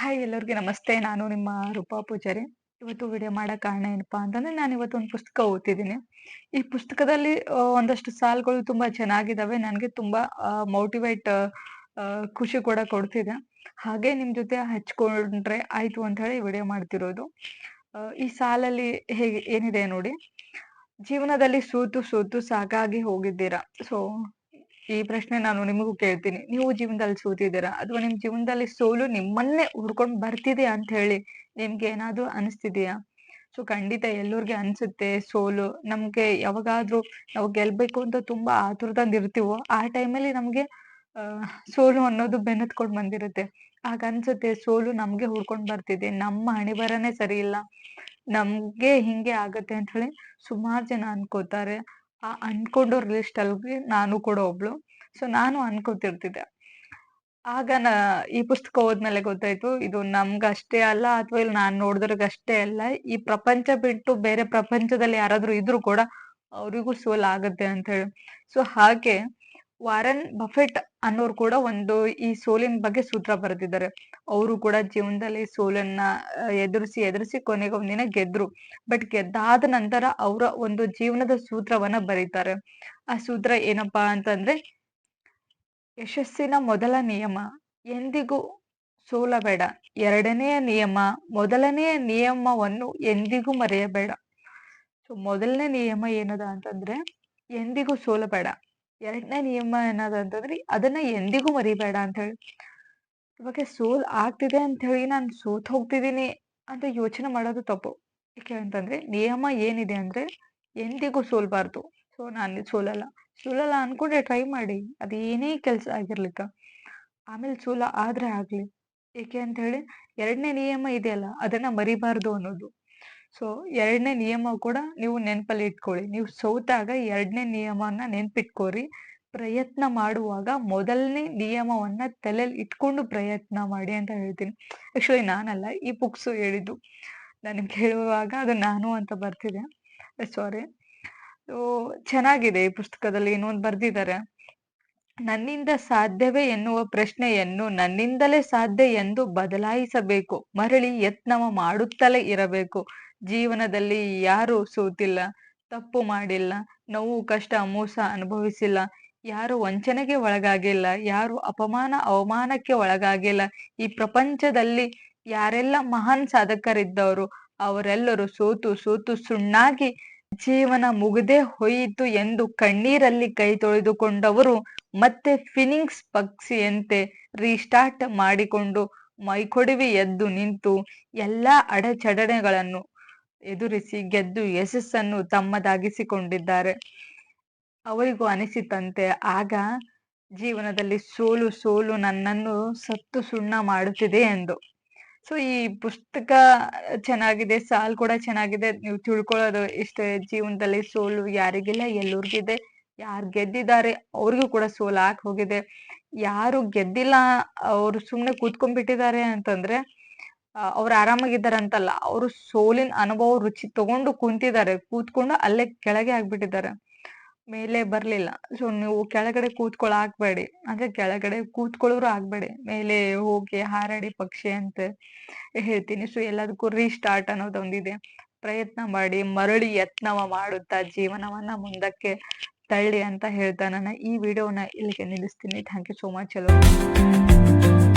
Hi ಎಲ್ಲರಿಗೂ ನಮಸ್ತೆ. ನಾನು ನಿಮ್ಮ ರೂಪಾ ಪೂಜಾರಿ. ಇವತ್ತು ವಿಡಿಯೋ ಮಾಡೋ ಕಾರಣ ಏನಪ್ಪಾ ಅಂತಂದ್ರೆ ನಾನು ಇವತ್ತು ಒಂದು ಪುಸ್ತಕ ಓದ್ತಿದ್ದೀನಿ. ಈ ಪುಸ್ತಕದಲ್ಲಿ ಒಂದಷ್ಟು ಸಾಲುಗಳು ತುಂಬಾ ಚೆನ್ನಾಗಿದ್ದಾವೆ ನನಗೆ ತುಂಬಾ ಮೋಟಿವೇಟ್ ಖುಷಿ ಕೂಡ ಕೊಡ್ತಿದೆ. ಹಾಗೆ ನಿಮ್ಮ ಜೊತೆ ಹಚ್ಕೊಂಡ್ರೆ ಆಯ್ತು ಅಂತ ಹೇಳಿ ವಿಡಿಯೋ ಮಾಡ್ತಿರೋದು. ಈ ಸಾಲಲ್ಲಿ ಹೇಗೆ, ಏನಿದೆ ನೋಡಿ. ಜೀವನದಲ್ಲಿ ಸೂತು ಸೂತು ಸಾಕಾಗಿ ಹೋಗಿದ್ದೀರಾ. ಸೊ ಈ ಪ್ರಶ್ನೆ ನಾನು ನಿಮಗೂ ಕೇಳ್ತೀನಿ. ನೀವು ಜೀವನದಲ್ಲಿ ಸೋತಿದ್ದೀರಾ? ಅಥವಾ ನಿಮ್ ಜೀವನದಲ್ಲಿ ಸೋಲು ನಿಮ್ಮನ್ನೇ ಹುಡ್ಕೊಂಡ್ ಬರ್ತಿದೆ ಅಂತ ಹೇಳಿ ನಿಮ್ಗೆ ಏನಾದ್ರೂ ಅನಿಸ್ತಿದೆಯಾ? ಸೊ ಖಂಡಿತ ಎಲ್ಲರಿಗೆ ಅನ್ಸುತ್ತೆ ಸೋಲು. ನಮ್ಗೆ ಯಾವಾಗಾದ್ರೂ ನಾವು ಗೆಲ್ಬೇಕು ಅಂತ ತುಂಬಾ ಆತುರದಿಂದ ಇರ್ತೀವೋ, ಆ ಟೈಮಲ್ಲಿ ನಮ್ಗೆ ಸೋಲು ಅನ್ನೋದು ಬೆನ್ನತ್ಕೊಂಡ್ ಬಂದಿರುತ್ತೆ. ಆಗ ಅನ್ಸುತ್ತೆ ಸೋಲು ನಮ್ಗೆ ಹುಡ್ಕೊಂಡ್ ಬರ್ತಿದೆ. ನಮ್ಮ ಹಣೆಬರನೇ ಸರಿ ಇಲ್ಲ. ನಮ್ಗೆ ಹಿಂಗೆ ಆಗತ್ತೆ ಅಂತ ಹೇಳಿ ಸುಮಾರು ಜನ ಅನ್ಕೋತಾರೆ. ಆ ಅನ್ಕೊಂಡೋರ್ ಲಿಸ್ಟ್ ಅಲ್ಲಿ ನಾನು ಕೂಡ ಒಬ್ಳು. ಸೊ ನಾನು ಅನ್ಕೋತಿರ್ತಿದ್ದೆ. ಆಗ ನಾ, ಈ ಪುಸ್ತಕ ಹೋದ್ಮೇಲೆ ಗೊತ್ತಾಯ್ತು, ಇದು ನಮ್ಗಷ್ಟೇ ಅಲ್ಲ ಅಥವಾ ಇಲ್ಲಿ ನಾನ್ ನೋಡಿದ್ರಿಗಷ್ಟೇ ಅಲ್ಲ, ಈ ಪ್ರಪಂಚ ಬಿಟ್ಟು ಬೇರೆ ಪ್ರಪಂಚದಲ್ಲಿ ಯಾರಾದ್ರೂ ಇದ್ರು ಕೂಡ ಅವರಿಗೂ ಸೋಲ್ ಆಗತ್ತೆ ಅಂತ ಹೇಳಿ ಸೊ ಹಾಗೆ ವಾರನ್ ಬಫೆಟ್ ಅನ್ನೋರು ಕೂಡ ಒಂದು ಈ ಸೋಲಿನ ಬಗ್ಗೆ ಸೂತ್ರ ಬರೆದಿದ್ದಾರೆ. ಅವರು ಕೂಡ ಜೀವನದಲ್ಲಿ ಸೋಲನ್ನ ಎದುರಿಸಿ ಎದುರಿಸಿ ಕೊನೆಗೆ ಒಂದಿನ ಗೆದ್ರು. ಬಟ್ ಗೆದ್ದಾದ ನಂತರ ಅವರ ಒಂದು ಜೀವನದ ಸೂತ್ರವನ್ನ ಬರೀತಾರೆ. ಆ ಸೂತ್ರ ಏನಪ್ಪಾ ಅಂತಂದ್ರೆ, ಯಶಸ್ಸಿನ ಮೊದಲ ನಿಯಮ, ಎಂದಿಗೂ ಸೋಲಬೇಡ. ಎರಡನೆಯ ನಿಯಮ, ಮೊದಲನೆಯ ನಿಯಮವನ್ನು ಎಂದಿಗೂ ಮರೆಯಬೇಡ. ಸೊ ಮೊದಲನೇ ನಿಯಮ ಏನದ ಅಂತಂದ್ರೆ, ಎಂದಿಗೂ ಸೋಲಬೇಡ. ಎರಡನೇ ನಿಯಮ ಏನದ ಅಂತಂದ್ರೆ ಅದನ್ನ ಎಂದಿಗೂ ಮರಿಬೇಡ ಅಂತ ಹೇಳಿ. ಇವಾಗ ಸೋಲ್ ಆಗ್ತಿದೆ ಅಂತ ಹೇಳಿ ನಾನು ಸೋತ್ ಹೋಗ್ತಿದ್ದೀನಿ ಅಂತ ಯೋಚನೆ ಮಾಡೋದು ತಪ್ಪು. ಯಾಕೆ ಅಂತಂದ್ರೆ ನಿಯಮ ಏನಿದೆ ಅಂದ್ರೆ ಎಂದಿಗೂ ಸೋಲ್ಬಾರ್ದು. ಸೊ ನಾನು ಸೋಲಲ್ಲ. ಸೋಲಲ್ಲ ಅನ್ಕೊಂಡ್ರೆ ಟ್ರೈ ಮಾಡಿ. ಅದು ಏನೇ ಕೆಲಸ ಆಗಿರ್ಲಿಕ್ಕ. ಆಮೇಲೆ ಸೋಲ ಆದ್ರೆ ಆಗ್ಲಿ. ಏಕೆ ಅಂತ ಹೇಳಿ ಎರಡನೇ ನಿಯಮ ಇದೆಯಲ್ಲ, ಅದನ್ನ ಮರಿಬಾರ್ದು ಅನ್ನೋದು. ಸೊ ಎರಡನೇ ನಿಯಮ ಕೂಡ ನೀವು ನೆನಪಲ್ಲಿ ಇಟ್ಕೊಳ್ಳಿ. ನೀವು ಸೋತಾಗ ಎರಡನೇ ನಿಯಮನ ನೆನ್ಪಿಟ್ಕೋರಿ. ಪ್ರಯತ್ನ ಮಾಡುವಾಗ ಮೊದಲನೇ ನಿಯಮವನ್ನ ತಲೆಯಲ್ಲಿ ಇಟ್ಕೊಂಡು ಪ್ರಯತ್ನ ಮಾಡಿ ಅಂತ ಹೇಳ್ತೀನಿ. ಆಕ್ಚುಲಿ ನಾನಲ್ಲ, ಈ ಬುಕ್ಸ್ ಹೇಳಿದ್ದು. ನನಗೆ ಕೇಳುವಾಗ ಅದು ನಾನು ಅಂತ ಬರ್ತಿದೆ. ಸಾರಿ ಚೆನ್ನಾಗಿದೆ ಈ ಪುಸ್ತಕದಲ್ಲಿ ಇನ್ನೊಂದು ಬರ್ದಿದ್ದಾರೆ. ನನ್ನಿಂದ ಸಾಧ್ಯವೇ ಎನ್ನುವ ಪ್ರಶ್ನೆಯನ್ನು ನನ್ನಿಂದಲೇ ಸಾಧ್ಯ ಎಂದು ಬದಲಾಯಿಸಬೇಕು. ಮರಳಿ ಯತ್ನವ ಮಾಡುತ್ತಲೇ ಇರಬೇಕು. ಜೀವನದಲ್ಲಿ ಯಾರು ಸೋತಿಲ್ಲ, ತಪ್ಪು ಮಾಡಿಲ್ಲ, ನೋವು, ಕಷ್ಟ, ಮೋಸ ಅನುಭವಿಸಿಲ್ಲ, ಯಾರು ವಂಚನೆಗೆ ಒಳಗಾಗಿಲ್ಲ, ಯಾರು ಅಪಮಾನ, ಅವಮಾನಕ್ಕೆ ಒಳಗಾಗಿಲ್ಲ. ಈ ಪ್ರಪಂಚದಲ್ಲಿ ಯಾರೆಲ್ಲ ಮಹಾನ್ ಸಾಧಕರಿದ್ದವರು, ಅವರೆಲ್ಲರೂ ಸೋತು ಸೋತು ಸುಣ್ಣಾಗಿ ಜೀವನ ಮುಗದೆ ಹೋಯಿತು ಎಂದು ಕಣ್ಣೀರಲ್ಲಿ ಕೈ ತೊಳೆದುಕೊಂಡವರು ಮತ್ತೆ ಫಿನಿಂಗ್ಸ್ ಪಕ್ಷಿಯಂತೆ ರೀಸ್ಟಾರ್ಟ್ ಮಾಡಿಕೊಂಡು ಮೈಕೊಡವಿ ಎದ್ದು ನಿಂತು ಎಲ್ಲಾ ಅಡೆಚಣೆಗಳನ್ನು ಎದುರಿಸಿ ಗೆದ್ದು ಯಶಸ್ಸನ್ನು ತಮ್ಮದಾಗಿಸಿಕೊಂಡಿದ್ದಾರೆ. ಅವರಿಗೂ ಅನಿಸಿತಂತೆ. ಆಗ ಜೀವನದಲ್ಲಿ ಸೋಲು ಸೋಲು ನನ್ನನ್ನು ಸತ್ತು ಸುಣ್ಣ ಮಾಡುತ್ತಿದೆ ಎಂದು. ಸೊ ಈ ಪುಸ್ತಕ ಚೆನ್ನಾಗಿದೆ, ಸಾಲ್ ಕೂಡ ಚೆನ್ನಾಗಿದೆ. ನೀವು ತಿಳ್ಕೊಳ್ಳೋದು ಇಷ್ಟೇ. ಜೀವನದಲ್ಲಿ ಸೋಲು ಯಾರಿಗಿಲ್ಲ, ಎಲ್ಲರಿಗಿದೆ. ಯಾರು ಗೆದ್ದಿದ್ದಾರೆ, ಅವ್ರಿಗೂ ಕೂಡ ಸೋಲು ಆಗ್ ಹೋಗಿದೆ. ಯಾರು ಗೆದ್ದಿಲ್ಲ, ಅವ್ರು ಸುಮ್ನೆ ಕೂತ್ಕೊಂಡ್ಬಿಟ್ಟಿದ್ದಾರೆ ಅಂತಂದ್ರೆ ಅವ್ರು ಆರಾಮಾಗಿದ್ದಾರೆ ಅಂತಲ್ಲ ಅವರು ಸೋಲಿನ ಅನುಭವ ರುಚಿ ತಗೊಂಡು ಕುಂತಿದ್ದಾರೆ, ಕೂತ್ಕೊಂಡು ಅಲ್ಲೇ ಕೆಳಗೆ ಆಗ್ಬಿಟ್ಟಿದ್ದಾರೆ. ಮೇಲೆ ಬರ್ಲಿಲ್ಲ. ಸೊ ನೀವು ಕೆಳಗಡೆ ಕೂತ್ಕೊಳ್ಳ ಹಾಕ್ಬೇಡಿ ಅಂದ್ರೆ ಕೆಳಗಡೆ ಕೂತ್ಕೊಳ್ಳೋರು ಆಗ್ಬೇಡಿ. ಮೇಲೆ ಹೋಗಿ ಹಾರಾಡಿ ಪಕ್ಷಿ ಅಂತ ಹೇಳ್ತೀನಿ. ಸೊ ಎಲ್ಲದಕ್ಕೂ ರೀಸ್ಟಾರ್ಟ್ ಅನ್ನೋದೊಂದಿದೆ ಪ್ರಯತ್ನ ಮಾಡಿ, ಮರಳಿ ಯತ್ನವ ಮಾಡುತ್ತಾ ಜೀವನವನ್ನ ಮುಂದಕ್ಕೆ ತಳ್ಳಿ ಅಂತ ಹೇಳ್ತಾ ನಾನು ಈ ವಿಡಿಯೋನ ಇಲ್ಲಿಗೆ ನಿಲ್ಲಿಸ್ತೀನಿ. ಥ್ಯಾಂಕ್ ಯು ಸೋ ಮಚ್ ಎಲ್ಲರೂ